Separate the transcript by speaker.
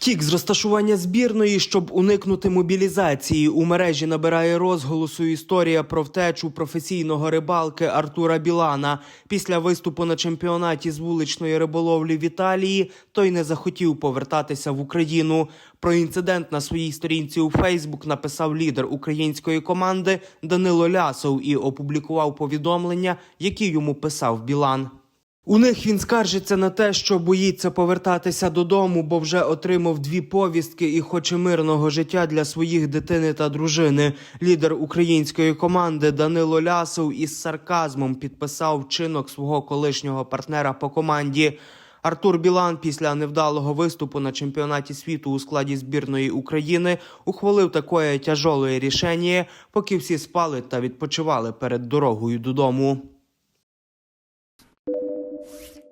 Speaker 1: Втік з розташування збірної, щоб уникнути мобілізації. У мережі набирає розголосу історія про втечу професійного рибалки Артура Білана. Після виступу на чемпіонаті з вуличної риболовлі в Італії той не захотів повертатися в Україну. Про інцидент на своїй сторінці у Фейсбук написав лідер української команди Данило Лясов і опублікував повідомлення, які йому писав Білан. У них він скаржиться на те, що боїться повертатися додому, бо вже отримав дві повістки і хоче мирного життя для своїх дитини та дружини. Лідер української команди Данило Лясов із сарказмом підписав вчинок свого колишнього партнера по команді. Артур Білан після невдалого виступу на чемпіонаті світу у складі збірної України ухвалив таке тяжоле рішення, поки всі спали та відпочивали перед дорогою додому. Thank you.